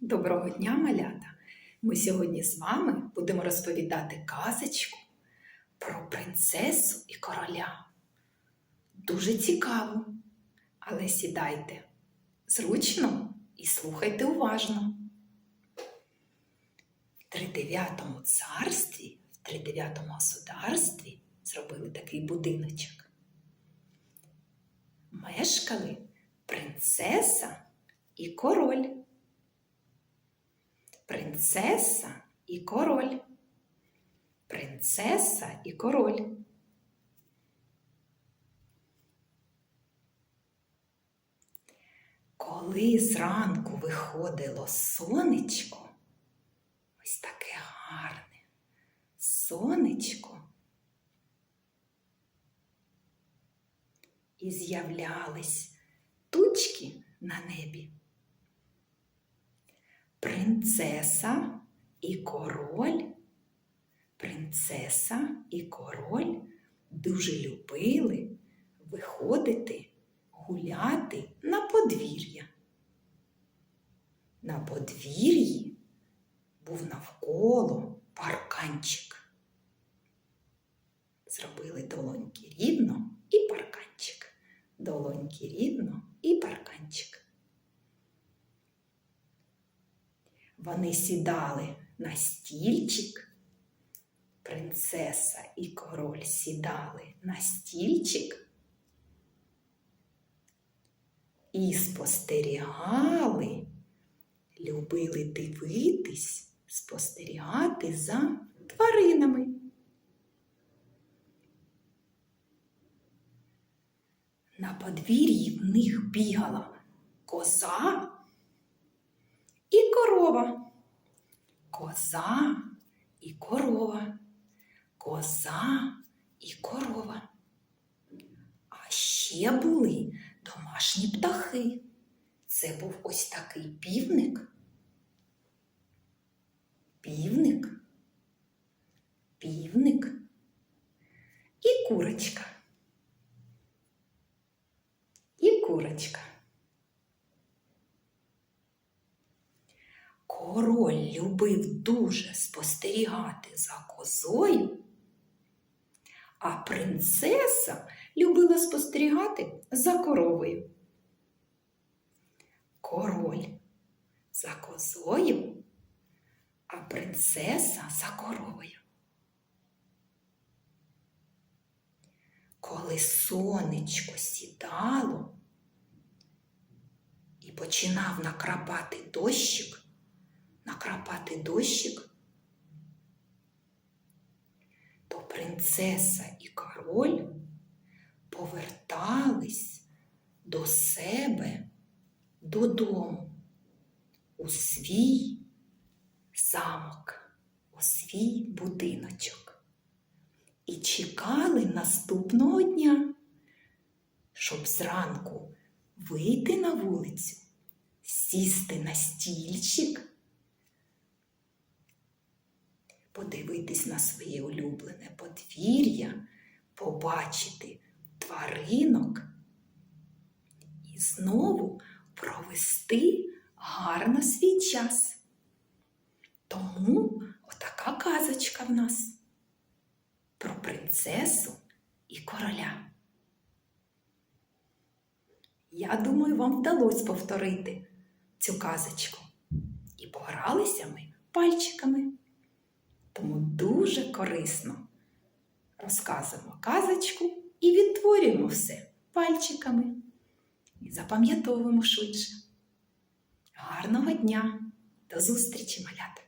Доброго дня, малята! Ми сьогодні з вами будемо розповідати казочку про принцесу і короля. Дуже цікаво, але сідайте зручно і слухайте уважно. В тридев'ятому царстві, в тридев'ятому государстві зробили такий будиночок. Мешкали принцеса і король принцеса і король. Принцеса і король. Коли зранку виходило сонечко, ось таке гарне сонечко, і з'являлись тучки на небі принцеса і король, принцеса і король дуже любили виходити гуляти на подвір'я. На подвір'ї був навколо парканчик. Зробили долоньки рівно і парканчик. Долоньки рівно і парканчик. Вони сідали на стільчик. Принцеса і король сідали на стільчик і спостерігали, любили дивитись, спостерігати за тваринами. На подвір'ї в них бігала коза корова. Коза і корова. Коза і корова. А ще були домашні птахи. Це був ось такий півник. Півник. Півник і курочка. І курочка. Король любив дуже спостерігати за козою, а принцеса любила спостерігати за коровою. Король за козою, а принцеса за коровою. Коли сонечко сідало і починав накрапати дощик, накрапати дощик, то принцеса і король повертались до себе додому у свій замок, у свій будиночок. І чекали наступного дня, щоб зранку вийти на вулицю, сісти на стільчик подивитись на своє улюблене подвір'я, побачити тваринок і знову провести гарно свій час. Тому отака казочка в нас про принцесу і короля. Я думаю, вам вдалося повторити цю казочку. І погралися ми пальчиками. Дуже корисно розказуємо казочку і відтворюємо все пальчиками. І запам'ятовуємо швидше. Гарного дня! До зустрічі, малята!